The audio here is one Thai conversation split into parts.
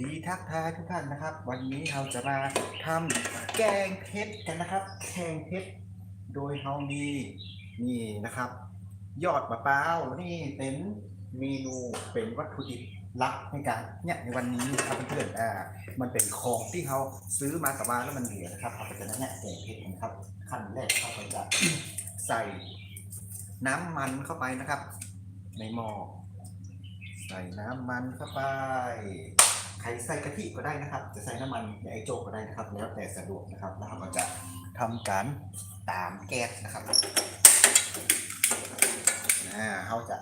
ดีทักทายทุกท่านนะครับ วันนี้เราจะมาทำแกงเผ็ดกันนะครับ แกงเผ็ดโดยเรามีนี่นะครับ ยอดมะพร้าวนี่เป็นเมนูเป็นวัตถุดิบหลักในการเนี่ยในวันนี้นะครับเพื่อนๆอ่ามันเป็นของที่เขาซื้อมาแต่ว่าแล้วมันเหลือนะครับเอาไปจะนั่นเนี่ยแกงเผ็ดนะครับขั้นแรกเขาไปจะใส่น้ำมันเข้าไปนะครับ ในหม้อใส่น้ำมันเข้าไป ครใส่กะทิก็ได้นะครับ จะใส่น้ำมันไอโจกก็ได้นะครับ แล้วแต่สะดวกนะครับแล้วเราก็จะทำการตามแก๊สนะครับอ่าเขาจะ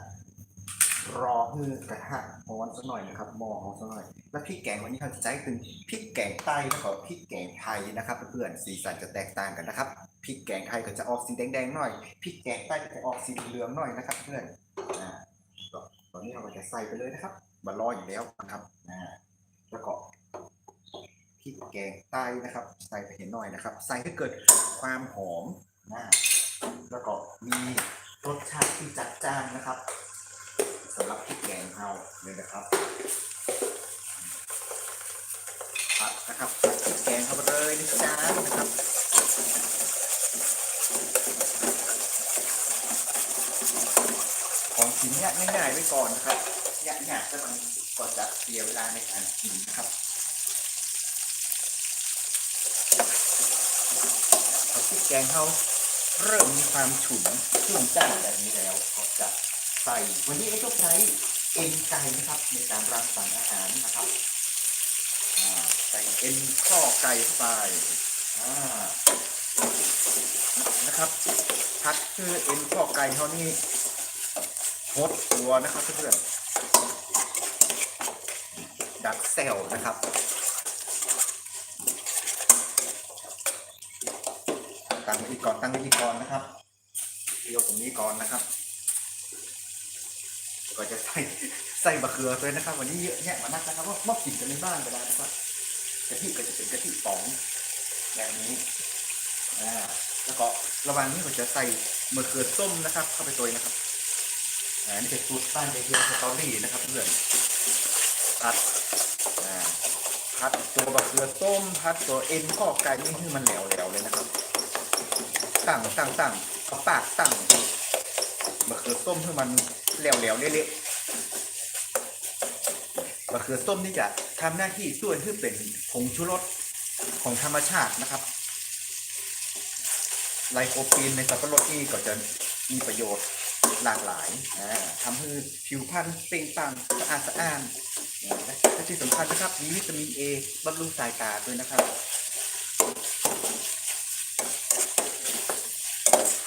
รอให้กระทะร้อนสักหน่อยนะครับหม้อร้อนสักหน่อย แล้วพริกแกงวันนี้เราจะใช้เป็นพริกแกงใต้แล้วก็พริกแกงไทยนะครับเพื่อนๆสีสันจะแตกต่างกันนะครับพริกแกงไทยก็จะออกสีแดงๆหน่อยพริกแกงใต้ก็จะออกสีเหลืองหน่อยนะครับ เพื่อนอ่าตอนนี้เราก็จะใส่ไปเลยนะครับมารออยู่แล้วนะครับอ่า แล้วก็พริกแกงใต้นะครับ ใส่ไปเห็นหน่อยนะครับ ใส่ให้เกิดความหอมนะแล้วก็มีรสชาติที่จัดจ้านนะครับสำหรับพริกแกงเราเลยนะครับผัดนะครับผัดพริกแกงเข้าไปเลยนะจ๊ะนะครับของกินเนี่ยง่ายๆไว้ก่อนนะครับยากๆก็มัน ก็จะเสียเวลาในการกินนะครับพอพริกแกงเขาเริ่มมีความฉุนชุ่มจ้านแบบนี้แล้วก็จะใส่วันนี้ไอ้ต้องใช้เอ็นไก่นะครับ ในการรังสรรค์อาหารนะครับใส่เอ็นข้อไก่เข้าไปอ่นะครับพัดคือเอ็นข้อไก่เขานี่หดตัวนะครับเพื่อน ดักเซลนะครับ ตั้งวิธีก่อนตั้งวิธีก่อนนะครับเดียวตรงนี้ก่อนนะครับ ก็จะใส่ใส่บะเขือเลยนะครับ วันนี้เยอะแยะมานักนะครับว่ามอบกินกันในบ้านก็ได้นะครับกะทิก็จะเป็นกะทิป๋องแบบนี้อ่าแล้วก็ระหว่างนี้เราจะใส่มะเขือส้มนะครับ เข้าไปตัวนะครับอ่านี่เป็นสูตรบ้านเดียวสตอรี่นะครับเพื่อน พัดอ่าพัดตัวบะเขือส้มพัดตัวเอ็นข้อไก่นี่ให้มันแหลวๆเลยนะครับตั้งตั้งตั้งเอาปากตั้งมะเขือส้มให้มันแหลวๆเละๆมะเขือส้มนี่จะทำหน้าที่ช่วยให้เป็นผงชูรสของธรรมชาตินะครับไลโคปีนในสับปะรดนี่ก็จะมีประโยชน์หลากหลายอ่าทำให้ผิวพรรณเปล่งปลั่งสะอาดสะอ้านน และที่สำคัญนะครับ มีวิตามินเอบำรุงสายตาด้วยนะครับ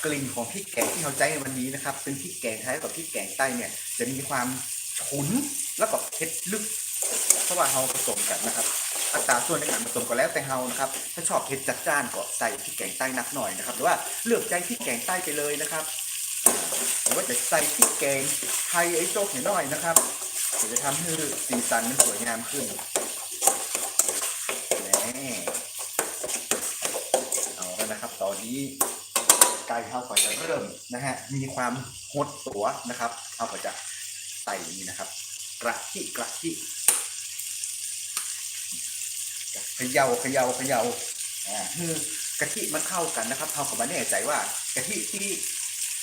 กลิ่นของพริกแกงที่เราใช้ในวันนี้นะครับ เป็นพริกแกงไทยกับพริกแกงใต้เนี่ย จะมีความฉุนแล้วก็เผ็ดลึก เพราะว่าเราผสมกันนะครับอัตราส่วนในการผสมก็แล้วแต่เรานะครับ ถ้าชอบเผ็ดจัดจ้านก็ใส่พริกแกงใต้นักหน่อยนะครับ หรือว่าเลือกใจพริกแกงใต้ไปเลยนะครับ หรือว่าจะใส่พริกแกงไทยไอ้โจ๊กหน่อยนะครับ จะทำให้สีสันมันสวยงามขึ้นนี่เอาแล้วนะครับ ตอนนี้ไก่เขาก็จะเริ่มนะฮะ มีความหดตัวนะครับเขาก็จะใส่นี่นะครับ กระทิกระทิเขย่าเขย่าเขย่าอ่าคือกะทิมันเข้ากันนะครับเขาก็มาแน่ใจว่ากะทิที่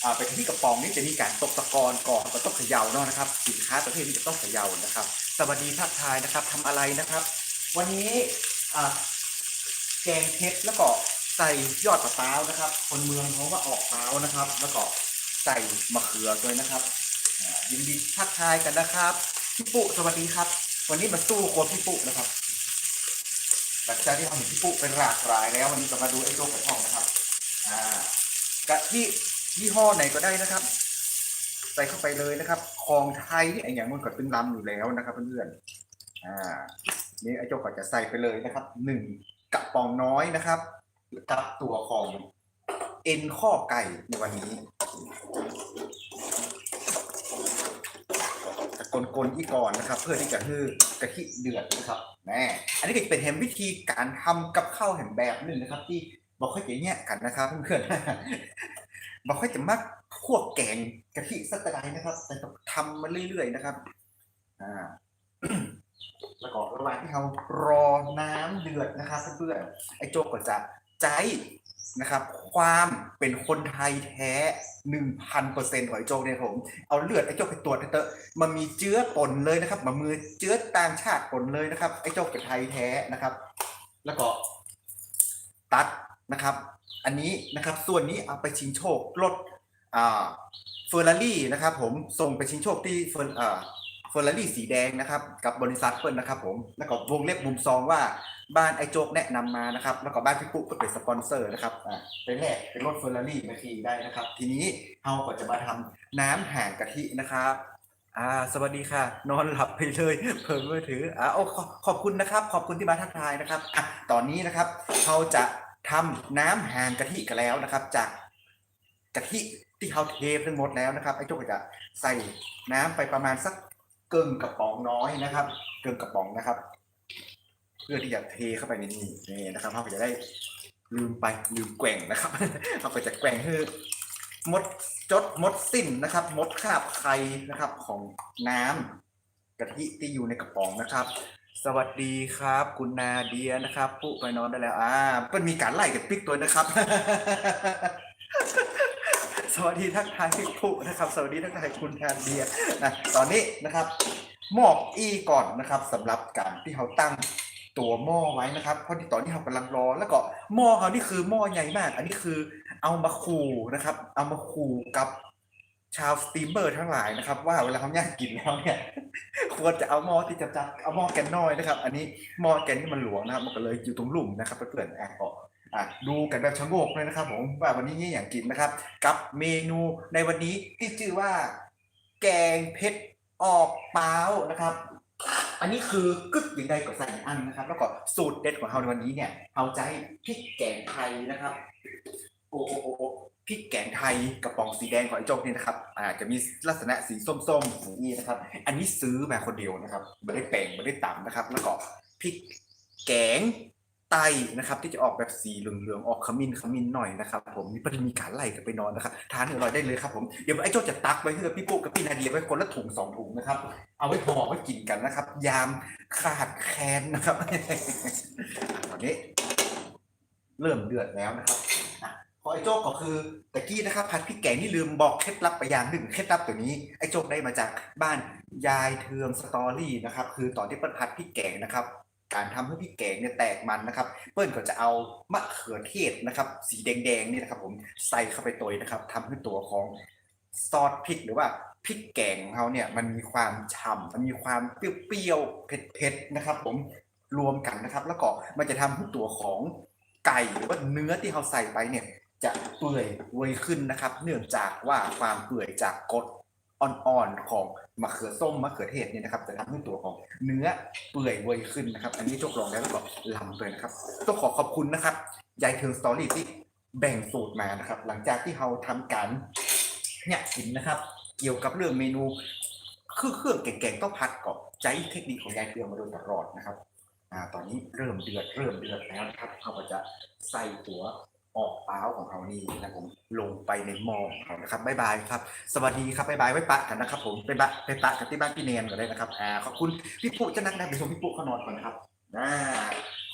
อ่าเป็นกะทิกระป๋องนี่จะมีการตกตะกอนก่อนก็ต้องเขย่าเนาะนะครับ สินค้าประเภทนี้จะต้องเขย่านะครับ สวัสดีทักทายนะครับทำอะไรนะครับ วันนี้แกงเผ็ดแล้วก็ใส่ยอดมะพร้าวนะครับ คนเมืองเขาว่าออกพร้านะครับ แล้วก็ใส่มะเขือด้วยนะครับยินดีทักทายกันนะครับพี่ปุ๊สวัสดีครับ วันนี้มาสู้โครัวพี่ปุ๊นะครับหลังจากที่เราเห็นพี่ปุ๊เป็นหลากหลายแล้ววันนี้ก็มาดูไอ้โจ๊กกระท่องนะครับ อ่ากะทิ ยี่ห้อไหนก็ได้นะครับ ใส่เข้าไปเลยนะครับของไทยไอ้อย่างมันก็ตึงลำอยู่แล้วนะครับเพื่อนๆอ่านี่ไอ้โจ๊กก็จะใส่ไปเลยนะครับหนึ่งกับปองน้อยนะครับกับตัวของเอ็นข้อไก่ในวันนี้กลนๆอีกก่อนนะครับ เพื่อที่จะให้กะทิเดือดนะครับแน่อันนี้ก็เป็นแฮมวิธีการทำกับข้าวแฮมแบบหนึ่งนะครับ ที่บอกค่อยจะแยกกันนะครับเพื่อนๆ บอกค่อยจะมักคั่วแกงกะทิสักกระไดนะครับแต่ทำมาเรื่อยๆนะครับ อ่าแล้วก็ระหว่างที่เรารอน้ำเดือดนะครับเพื่อนๆไอ้โจกก็จะใจนะครับ ความเป็นคนไทยแท้หนึ่งพันเปอร์เซ็นต์ของไอ้โจกเนี่ยผม เอาเลือดไอ้โจกไปตรวจเตอะมันมีเชื้อปนเลยนะครับมามือเชื้อต่างชาติปนเลยนะครับ ไอ้โจกเป็นไทยแท้นะครับ แล้วก็ตัดนะครับ อันนี้นะครับ ส่วนนี้เอาไปชิงโชครถอ่าเฟอร์รารี่นะครับผมส่งไปชิงโชคที่เฟอร์อ่าเฟอร์รารี่สีแดงนะครับ กับบริษัทเปิ้ลนะครับผมแล้วก็วงเล็บมุมซองว่าบ้านไอโจกแนะนำมานะครับ แล้วก็บ้านพี่ปุ๊กก็เป็นสปอนเซอร์นะครับอ่าเป็นแรกเป็นรถเฟอร์รารี่มาทีได้นะครับ ทีนี้เราก็จะมาทำน้ำห่างกะทินะครับอ่าสวัสดีค่ะ นอนหลับไปเลยเพิ่มมือถืออ่าโอ้ขอขอบคุณนะครับ ขอบคุณที่มาทักทายนะครับอะตอนนี้นะครับเราจะ ทำน้ำห่างกะทิกันแล้วนะครับ จากกะทิที่เราเททั้งหมดแล้วนะครับไอ้โจ้ก็จะใส่น้ำไปประมาณสักเกิงกระป๋องน้อยนะครับ เกิงกระป๋องนะครับ เพื่อที่จะเทเข้าไปในนี้นี่นะครับเราก็จะได้ลืมไปลืมแกว่งนะครับเราก็จะแกว่งให้หมดจดหมดสิ้นนะครับหมดคาบไข่นะครับของน้ำกะทิที่อยู่ในกระป๋องนะครับ สวัสดีครับ คุณนาเดียนะครับ ผู้ไปนอนได้แล้ว อ่าเป็นมีการไล่กับปิ๊กตัวนะครับ สวัสดีทักทายพี่ผู้นะครับ สวัสดีทักทายคุณนาเดียนะตอนนี้นะครับหมอกอีก่อนนะครับสำหรับการที่เขาตั้งตัวหม้อไว้นะครับ เพราะที่ตอนนี้เขากำลังรอ แล้วก็หม้อเขานี่คือหม้อใหญ่มาก อันนี้คือเอามาขู่นะครับ เอามาขู่กับชาวสตรีมเมอร์ทั้งหลายนะครับ ว่าเวลาเขาย่างกินแล้วเนี่ย ควรจะเอาหม้อที่จะจับเอาหม้อแกนน้อยนะครับ อันนี้หม้อแกนที่มันหลวงนะครับ มันก็เลยอยู่ตรงหลุมนะครับเพื่อนๆอะก็อะดูกันแบบชะโงกเลยนะครับผมว่าวันนี้นี่อย่างกินนะครับ กับเมนูในวันนี้ที่ชื่อว่า แกงเผ็ดออกเปล่านะครับ อันนี้คือกึกอย่างใดก็ใส่อันนะครับ แล้วก็สูตรเด็ดของเราในวันนี้เนี่ยเอาใจพริกแกงไทยนะครับ โอ้โอ้โอ้โอ้ พริกแกงไทยกระป๋องสีแดงของไอ้โจ๊กนี่นะครับอาจจะมีลักษณะสีส้มๆอย่างนี้นะครับ อันนี้ซื้อมาคนเดียวนะครับไม่ได้แปลงไม่ได้ตำนะครับ แล้วก็พริกแกงไตนะครับ ที่จะออกแบบสีเหลืองๆออกขมิ้นขมิ้นหน่อยนะครับ ผมนี่ประเด็นมีการไล่กันไปนอนนะครับทานอร่อยได้เลยครับผมเดี๋ยวไอ้โจ๊กจะตักไว้ให้กับพี่ปุ๊กกับพี่นาเดียไว้คนละถุงสองถุงนะครับ เอาไว้พอไว้กินกันนะครับ ยามขาดแคลนนะครับตอนนี้เริ่มเดือดแล้วนะครับ พอไอ้โจ๊กก็คือตะกี้นะครับผัดพริกแกงนี่ลืมบอกเคล็ดลับไปอย่างหนึ่งเคล็ดลับตัวนี้ไอ้โจ๊กได้มาจากบ้านยายเทืองสตอรี่นะครับ คือตอนที่เปิ้ลผัดพริกแกงนะครับ การทำให้พริกแกงเนี่ยแตกมันนะครับ เปิ้ลก็จะเอามะเขือเทศนะครับ สีแดงๆนี่นะครับ ผมใส่เข้าไปตัวนะครับทำให้ตัวของซอสพริกหรือว่าพริกแกงของเขาเนี่ยมันมีความฉ่ำมันมีความเปรี้ยวๆเผ็ดๆนะครับ ผมรวมกันนะครับ แล้วก็มันจะทำให้ตัวของไก่หรือว่าเนื้อที่เราใส่ไปเนี่ย จะเปื่อยเวยขึ้นนะครับ เนื่องจากว่าความเปื่อยจากกรดอ่อนๆของมะเขือส้มมะเขือเทศเนี่ยนะครับจะทำให้ตัวของเนื้อเปื่อยเวยขึ้นนะครับ อันนี้โจกลองแล้วแล้วก็ลำเลยนะครับต้องขอขอบคุณนะครับยายเทิงสตอรี่ที่แบ่งสูตรมานะครับ หลังจากที่เราทำการเนี่ยกินนะครับ เกี่ยวกับเรื่องเมนูคือเครื่องแก่งๆต้องพัดก่อนใจเทคนิคของยายเทืองมาโดยตลอดนะครับอ่าตอนนี้เริ่มเดือดเริ่มเดือดแล้วนะครับเขาก็จะใส่ตัว ออกเป้าของเขานี่นะผมลงไปในมอของเขานะครับบ๊ายบายครับ สวัสดีครับบ๊ายบายไว้ปะกันนะครับ ผมไปบะไปปะกันที่บ้านพี่เนนก็ได้นะครับอ่าขอบคุณพี่ปุ๊จะนั่งได้ไปชมพี่ปุ๊เขานอนก่อนนะครับอ่า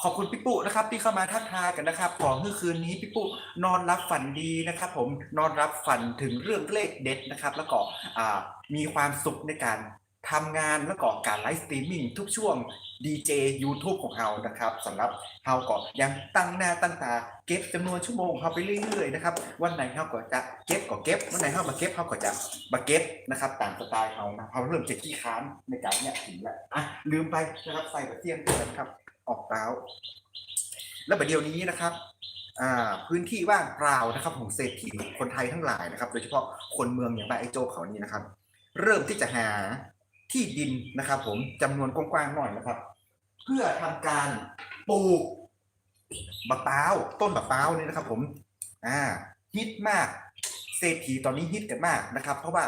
ขอบคุณพี่ปุ๊นะครับ ที่เข้ามาทักทายกันนะครับ ขอให้คืนนี้พี่ปุ๊นอนรับฝันดีนะครับ ผมนอนรับฝันถึงเรื่องเลขเด็ดนะครับ แล้วก็อ่ามีความสุขในการ ทำงานแล้วก็การไลฟ์สตรีมมิ่งทุกช่วงดีเจ YouTube ของเรานะครับสำหรับเราก็ยังตั้งหน้าตั้งตาเก็บจำนวนชั่วโมงเราไปเรื่อยๆนะครับวันไหนเราก็จะเก็บก็เก็บวันไหนเรามาเก็บเราก็จะมาเก็บนะครับตามสไตล์เรานะเราเริ่มจะขี้ค้านในการเนี่ยถึงแล้วอะลืมไปนะครับใส่กระเทียมด้วยนะครับออกเต้าแล้วประเดี๋ยวนี้นะครับอ่าพื้นที่ว่างเปล่านะครับของเศรษฐีคนไทยทั้งหลายนะครับ โดยเฉพาะคนเมืองอย่างบ้านไอ้โจเขานี่นะครับ เริ่มที่จะหา ที่ดินนะครับผมจำนวนกว้างๆหน่อยนะครับ เพื่อทำการปลูกมะพร้าวต้นมะพร้าวนี่นะครับ ผมอ่าฮิตมากเศรษฐีตอนนี้ฮิตกันมากนะครับ เพราะว่า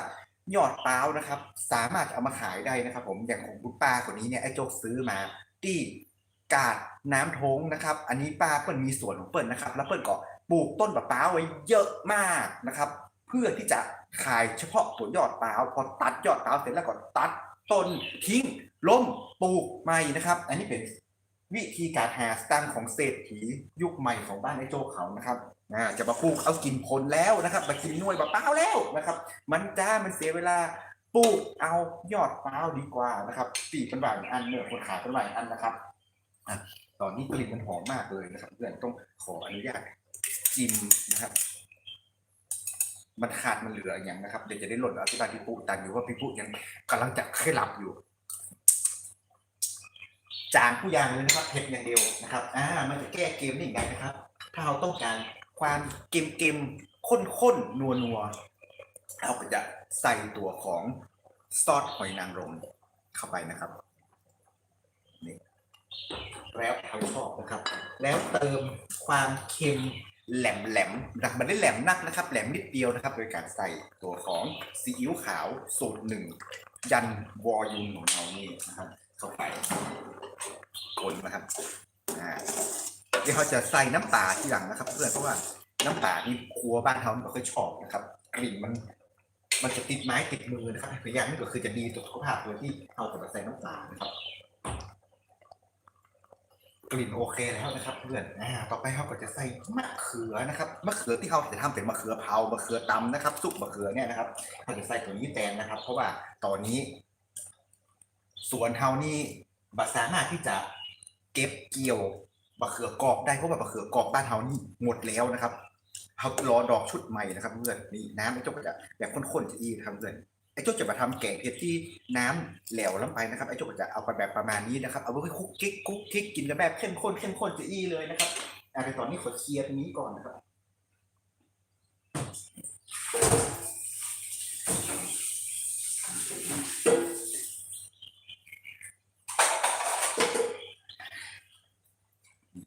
ยอดเป้าวนะครับ สามารถเอามาขายได้นะครับ ผมอย่างของคุณป้าคนนี้เนี่ยไอ้โจกซื้อมาที่กาดน้ำทงนะครับ อันนี้ป้าเปิ้ลมีสวนของเปิ้ลนะครับ แล้วเปิ้ลก็ปลูกต้นมะพร้าวไว้เยอะมากนะครับ เพื่อที่จะขายเฉพาะตัวยอดเป้าวพอตัดยอดเป้าวเสร็จแล้วก็ตัด ต้นทิ้งล้มปลูกใหม่นะครับ อันนี้เป็นวิธีการหาสตางค์ของเศรษฐียุคใหม่ของบ้านไอ้โจเขานะครับอ่าจะมาปลูกเอากินผลแล้วนะครับมากินน่วยเปล่าแล้วนะครับ มันจ้ามันเสียเวลาปลูกเอายอดเปล่าดีกว่านะครับปีกเป็นหวานอันเนื้อคนขายเป็นหวานอันนะครับอตอนนี้กลิ่นมันหอมมากเลยนะครับเพื่อนต้องขออนุญาตจิ้มนะครับ มันขาดมันเหลืออย่างนะครับเดี๋ยวจะได้หล่นอธิบายพี่ปุ๊ตันอยู่ว่าพี่ปุ๊ยังกำลังจะเคล็ดลับอยู่ จางผู้ยางเลยนะครับเผ็ดอย่างเดียวนะครับอ่ามันจะแก้เกมได้ยังไงนะครับ ถ้าเราต้องการความเกมเกมข้นข้นนัวนัวเราก็จะใส่ตัวของซอสหอยนางรมเข้าไปนะครับนี่แล้วเขาชอบนะครับ แล้วเติมความเค็ม แหลมแหลมนะมันได้แหลมนักนะครับ แหลมนิดเดียวนะครับ โดยการใส่ตัวของซีอิ๊วขาวสูตรหนึ่งยันวอยุนของเรานี่นะครับ เข้าไปคนนะครับอ่าเดี๋ยวเขาจะใส่น้ำปลาทีหลังนะครับ เพื่อนเพราะว่าน้ำปลานี่ครัวบ้านเขาไม่ค่อยชอบนะครับกลิ่นมัน มันจะติดไม้ติดมือนะครับพยายามนี่ก็คือจะดีต่อสุขภาพโดยที่เอาแต่ใส่น้ำปลานะครับ กลิ่นโอเคแล้วนะครับเพื่อนอ่าต่อไปเขาก็จะใส่มะเขือนะครับมะเขือที่เขาจะทำเป็นมะเขือเผามะเขือตำนะครับซุปมะเขือเนี่ยนะครับเขาจะใส่ตัวนี้แทนนะครับ เพราะว่าตอนนี้ สวนเฮานี่บัสามารถที่จะเก็บเกี่ยวบะเขือกรอบได้เพราะว่าบะเขือกรอบบ้านเฮานี่หมดแล้วนะครับเฮารอดอกชุดใหม่นะครับเพื่อนนี่น้ำไอ้เจ้าก็จะแบบข้นๆจะอีนะครับเพื่อนไอ้โจ๊กจะมาทำแกงเผ็ดที่น้ำแหลวลงไปนะครับไอ้โจ๊กจะเอาไปแบบประมาณนี้นะครับ เอาไว้คุกกิ๊กคุกกิ๊กกินกันแบบเข้มข้นเข้มข้นจะอีเลยนะครับอะแต่ตอนนี้ขอเคลียร์ตรงนี้ก่อนนะครับ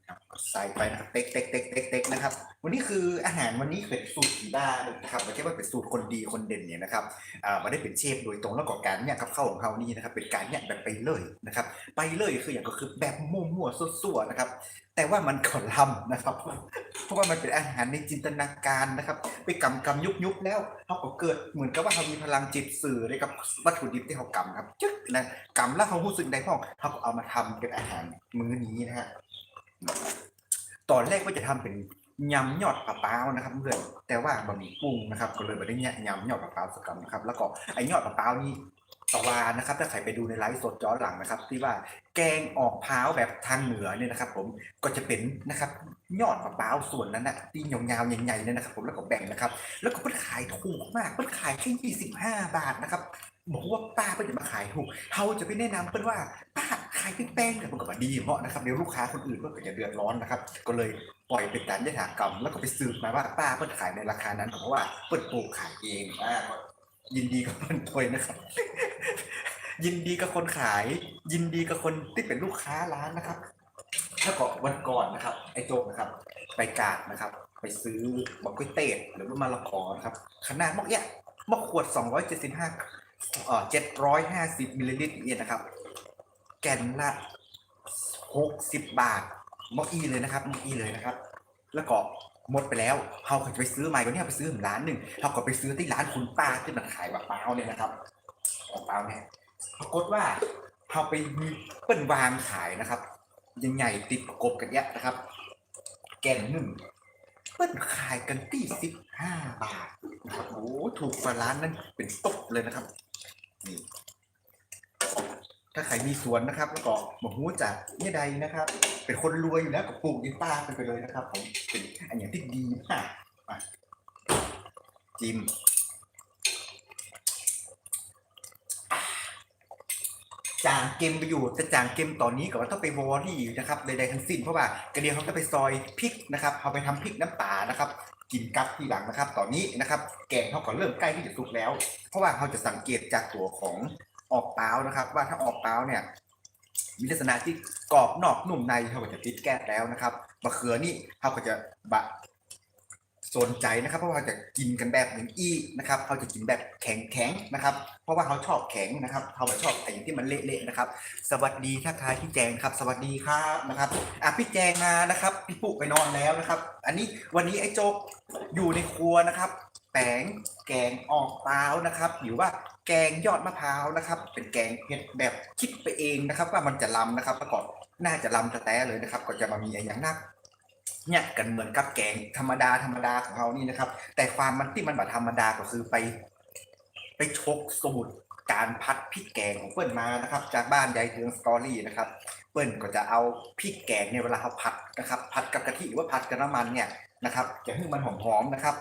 ครับก็ ใส่ไปนะครับเต็กเต็กเต็กเต็กเต็กนะครับ วันนี้คืออาหารวันนี้เป็นสูตรผีบ้านะครับไม่ใช่ว่าเป็นสูตรคนดีคนเด่นเนี่ยนะครับอ่าไม่ได้เป็นเชฟโดยตรงแล้วก็การเนี่ยกับข้าวของเขานี่นะครับเป็นการเนี่ยแบบไปเลยนะครับ ไปเลยคืออย่างก็คือแบบมั่วๆซั่วๆนะครับ แต่ว่ามันก็ล้ำนะครับ เพราะว่ามันเป็นอาหารในจินตนาการนะครับ ไปกำกำยุบยุบแล้วเขาก็เกิดเหมือนกับว่าเขามีพลังจิตสื่อได้กับวัตถุดิบที่เขากำครับจึ๊กนะกำแล้วเขารู้สึกได้องเขาก็เอามาทำเป็นอาหารมื้อนี้นะฮะ ตอนแรกก็จะทำเป็นยำยอดปลาเป้านะครับเพื่อนแต่ว่าบะหมี่กุ้งนะครับ ก็เลยไม่ได้เนี่ยยำยอดปลาเป้าสักคำนะครับ แล้วก็ไอ้ยอดปลาเป้านี่ตะวานะครับ ถ้าใครไปดูในไลฟ์สดย้อนหลังนะครับ ที่ว่าแกงออกพร้าวแบบทางเหนือเนี่ยนะครับ ผมก็จะเป็นนะครับ ยอดปลาเป้าส่วนนั้นนะที่ยาวๆใหญ่ๆเนี่ยนะครับผมแล้วก็แบ่งนะครับ แล้วก็เพิ่ขายถูกมากเพิ่ขายแค่25บาทนะครับบอกว่าป้าเพิ่นจะมาขายถูกเขาจะไปแนะนำเพิ่นว่าป้าขายเป็นแป้งแต่มันก็บ่ดีเพราะนะครับเดี๋ยวลูกค้าคนอื่นก็จะเดือดร้อนนะครับ ก็เลยปล่อยเป็นการยถากรรม แล้วก็ไปสืบมาว่าป้าเพิ่นขายในราคานั้นเพราะว่าเพิ่นปลูกขายเองอ่ายินดีกับเพิ่นตัวยนะครับยินดีกับคนขาย ยินดีกับคนที่เป็นลูกค้าร้านนะครับ แล้วก็วันก่อนนะครับ ไอ้โจกนะครับ ไปกาดนะครับ ไปซื้อบอกก๋วยเตี๋ยวหรือว่ามะละกอนะครับ ขนาดมอกแยะมอกขวด 275เอ่อ750มิลลิลิตรเนี่ยนะครับ แกนละ 60 บาทมอกอีเลยนะครับมอกอีเลยนะครับ แล้วก็หมดไปแล้วเขาก็จะไปซื้อใหม่วันนี้ไปซื้อถึงร้านหนึ่งเขาก็ไปซื้อที่ร้านคุณป้าที่มันขายแบบเปล่าเนี่ยนะครับแบบเปล่าเนี่ยปรากฏว่าเขาไปมีเปิ้นวางขายนะครับ ยังใหญ่ติดประกบกันเนี้ยนะครับ แกนหนึ่งเปิ้นขายกันที่สิบห้าบาทนะครับโอ้ถูกกว่าร้านนั้นเป็นตบเลยนะครับนี่ถ้าใครมีสวนนะครับ แล้วก็หมหูจากเนี่ยใดนะครับ เป็นคนรวยอยู่แล้วก็ปลูกยินป้าไปเลยนะครับผมเป็นอันอย่างที่ดีมากอะจิ้ม จางเกมไปอยู่แต่จางเกมตอนนี้ก็ว่าต้องไปวอรี่นะครับใดๆทั้งสิ้นเพราะว่ากระเดียวเขาจะไปซอยพริกนะครับเอาไปทำพริกน้ำปลานะครับกินกับทีหลังนะครับ ตอนนี้นะครับ แกงเขาก็เริ่มใกล้ที่จะสุกแล้ว เพราะว่าเขาจะสังเกตจากตัวของออกเปล่านะครับ ว่าถ้าออกเปล่าเนี่ยมีลักษณะที่กรอบนอกนุ่มในเขาก็จะติดแก้แล้วนะครับมะเขือนี่เขาก็จะบะ สนใจนะครับ เพราะว่าจะกินกันแบบหนึ่งอี้นะครับเขาจะกินแบบแข็งแข็งนะครับ เพราะว่าเขาชอบแข็งนะครับเขาไม่ชอบไอ้อย่างที่มันเละๆนะครับ สวัสดีทักทายพี่แจงครับ สวัสดีครับนะครับอะพี่แจงมานะครับพี่ปุ๊ไปนอนแล้วนะครับ อันนี้วันนี้ไอ้โจ๊กอยู่ในครัวนะครับแปงแกงออกเปล่านะครับ หรือว่าแกงยอดมะพร้าวนะครับ เป็นแกงเห็ดแบบคิดไปเองนะครับ ว่ามันจะลำนะครับแล้วก็น่าจะลำแต่แต่เลยนะครับ ก็จะมามีอย่างนัก เนี่ยกันเหมือนกับแกงธรรมดาธรรมดาของเรานี่นะครับ แต่ความมันที่มันแบบธรรมดาก็คือไป ไปชกสูตรการพัดพริกแกงของเปิ้ลมานะครับ จากบ้านยายเทืองสตอรี่นะครับ เปิ้ลก็จะเอาพริกแกงเนี่ยเวลาเขาผัดนะครับ ผัดกับกะทิหรือว่าผัดกับน้ำมันเนี่ยนะครับจะให้มันหอมๆนะครับ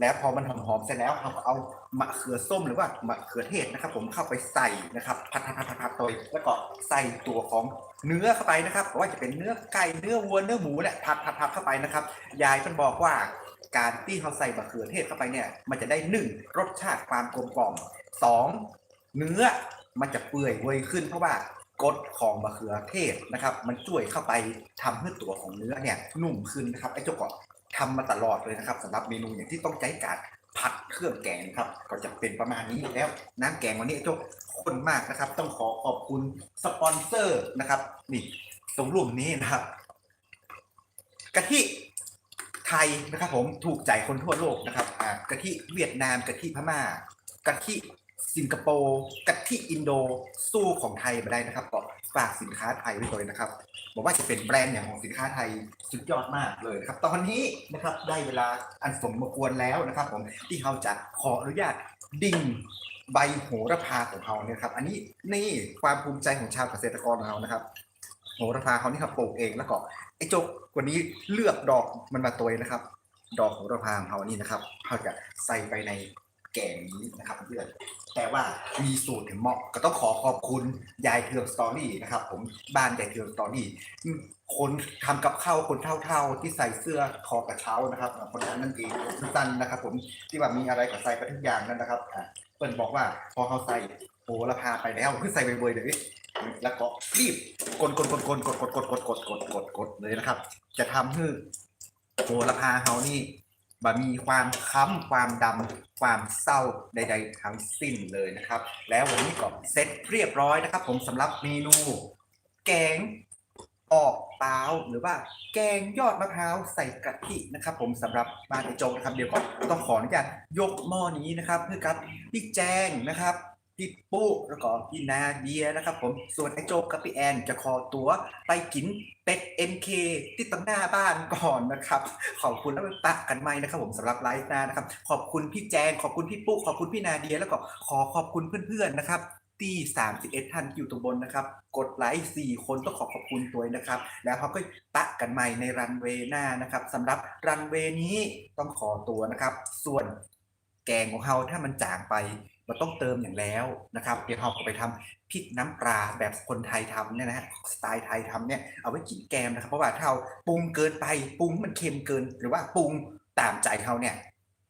แล้วพอมันหอมๆเสร็จแล้วเราก็เอามะเขือส้มหรือว่ามะเขือเทศนะครับ ผมเข้าไปใส่นะครับ ผัดผัดผัดผัดผัดโดยแล้วก็ใส่ตัวของ เนื้อเข้าไปนะครับว่าจะเป็นเนื้อไก่เนื้อวัวเนื้อหมูเนี่ยผัดผัดผัดเข้าไปนะครับ ยายเพิ่นบอกว่าการที่เขาใส่มะเขือเทศเข้าไปเนี่ยมันจะได้หนึ่งรสชาติความกลมกล่อมสองเนื้อมันจะเปื่อยเวยขึ้น เพราะว่ากรดของมะเขือเทศนะครับ มันช่วยเข้าไปทำให้ตัวของเนื้อเนี่ยนุ่มขึ้นนะครับไอ้เจ้าก็ทำมาตลอดเลยนะครับสำหรับเมนูอย่างที่ต้องใช้การ ผัดเครื่องแกงครับ ก็จะเป็นประมาณนี้แล้ว น้ำแกงวันนี้เจ้าข้นมากนะครับ ต้องขอขอบคุณสปอนเซอร์นะครับ นี่ตรงรูปนี้นะครับกะทิไทยนะครับ ผมถูกใจคนทั่วโลกนะครับอ่ากะทิเวียดนามกะทิพม่ากะทิ สิงคโปร์กะทิอินโดสู้ของไทยมาได้นะครับก็ฝากสินค้าไทยไว้เลยนะครับบอกว่าจะเป็นแบรนด์อย่างของสินค้าไทยสุดยอดมากเลยนะครับ ตอนนี้นะครับได้เวลาอันสมควรแล้วนะครับ ผมที่เขาจะขออนุญาตดิ่งใบโหระพาของเขาเนี่ยครับ อันนี้นี่ความภูมิใจของชาวเกษตรกรของเรานะครับโหระพาเขานี่ครับปลูกเองแล้วก็ไอ้โจกวันนี้เลือกดอกมันมาตัวนะครับ ดอกโหระพาของเขานี่นะครับเขาจะใส่ไปใน แกงนี้นะครับเพื่อนแต่ว่ามีสูตรเหมาะก็ต้องขอขอบคุณยายเทืองสตอรี่นะครับ ผมบ้านยายเทืองสตอรี่คนทำกับข้าวคนเท่าๆที่ใส่เสื้อคอกระเช้านะครับคนนั้นนั่นเองสั้นนะครับ ผมที่ว่ามีอะไรก็ใส่ไปทุกอย่างนั่นนะครับอะเปิ้ลบอกว่าพอเขาใส่โหระพาไปแล้วคือใส่เบยเลยแล้วก็รีบกดกดกดกดกดกดกดกดกดกดกดกดเลยนะครับ จะทำให้โหระพาเฮานี่ บะมีความค้ำความดำความเศร้าใดๆทั้งสิ้นเลยนะครับ แล้ววันนี้ก็เสร็จเรียบร้อยนะครับ ผมสำหรับเมนู แกงออกเปล่าหรือว่าแกงยอดมะพร้าวใส่กะทินะครับ ผมสำหรับมานไอโจงนะครับเดี๋ยวก็ต้องขออนุญาตยกหม้อนี้นะครับ เพื่อกับพี่แจงนะครับ พี่ปุ๊แล้วก็พี่นาเดียนะครับผมส่วนไอ้โจกับพี่แอนจะขอตัวไปกินเป็ด MK ที่ตั้งหน้าบ้านก่อนนะครับ ขอบคุณแล้วไปปะกันไหมนะครับ ผมสำหรับไลฟ์หน้านะครับ ขอบคุณพี่แจงขอบคุณพี่ปุ๊ขอบคุณพี่นาเดีย แล้วก็ขอขอบคุณเพื่อนๆนะครับที่31ท่านอยู่ตรงบนนะครับ กดไลค์4คนต้องขอขอบคุณตัวนะครับ แล้วเขาก็ปะกันใหม่ในรันเวย์หน้านะครับสำหรับรันเวย์นี้ต้องขอตัวนะครับ ส่วนแกงของเราถ้ามันจางไป มันต้องเติมอย่างแล้วนะครับ เดี๋ยวเราก็ไปทำพริกน้ำปลาแบบคนไทยทำเนี่ยนะฮะสไตล์ไทยทำเนี่ยเอาไว้กินแกมนะครับ เพราะว่าถ้าเราปรุงเกินไปปรุงมันเค็มเกิน หรือว่าปรุงตามใจเขาเนี่ย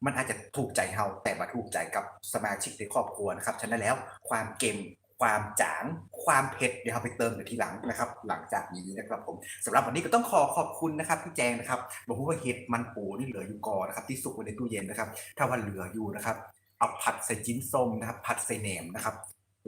มันอาจจะถูกใจเราแต่มาถูกใจกับสมาชิกในครอบครัวนะครับฉะนั้นแล้วความเค็มความจางความเผ็ดเดี๋ยวเราไปเติมกันทีหลังนะครับ หลังจากนี้นะครับผมสำหรับวันนี้ก็ต้องขอขอบคุณนะครับพี่แจงนะครับบอกว่าเห็ดมันปูนี่เหลืออยู่ก่อนนะครับที่สุกไว้ในตู้เย็นนะครับ ถ้าวันเหลืออยู่นะครับ เอาผัดใส่จิ้นส้มนะครับ ผัดใส่แหนมนะครับ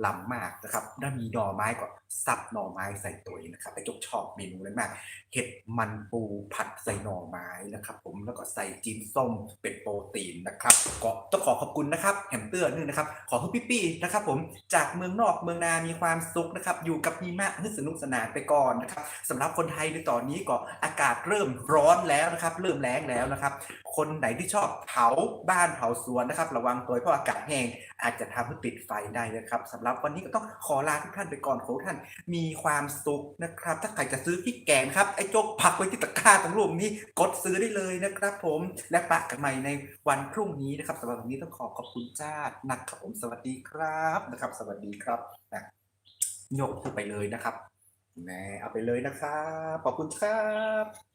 ล้ำมากนะครับถ้ามีหน่อไม้ก็สับหน่อไม้ใส่ตัวเองนะครับไปจกชอบเมนูนั้นมาก เห็ดมันปูผัดใส่หน่อไม้นะครับ ผมแล้วก็ใส่จิ้นส้มเป็นโปรตีนนะครับก็ต้องขอขอบคุณนะครับแฮมเตอร์นึงนะครับ ขอให้พี่ปี้นะครับ ผมจากเมืองนอกเมืองนา มีความสุขนะครับ อยู่กับมีมากให้สนุกสนานไปก่อนนะครับสำหรับคนไทยในตอนนี้ก็อากาศเริ่มร้อนแล้วนะครับ เริ่มแรงแล้วนะครับ คนไหนที่ชอบเผาบ้านเผาสวนนะครับ ระวังตัวเพราะอากาศแห้งอาจจะทำให้ติดไฟได้นะครับสำหรับรับ วันนี้ก็ต้องขอลาทุกท่านไปก่อนขอท่าน มีความสุขนะครับ ถ้าใครจะซื้อพริกแกงครับไอ้โจ๊กผักไว้ที่ตะกร้าตรงรูปนี้กดซื้อได้เลยนะครับ ผมและปะกันใหม่ในวันพรุ่งนี้นะครับสำหรับวันนี้ต้องขอขอบคุณจ้านะครับผมสวัสดีครับนะครับ สวัสดีครับนะยกขึ้นไปเลยนะครับแหมเอาไปเลยนะครับขอบคุณครับ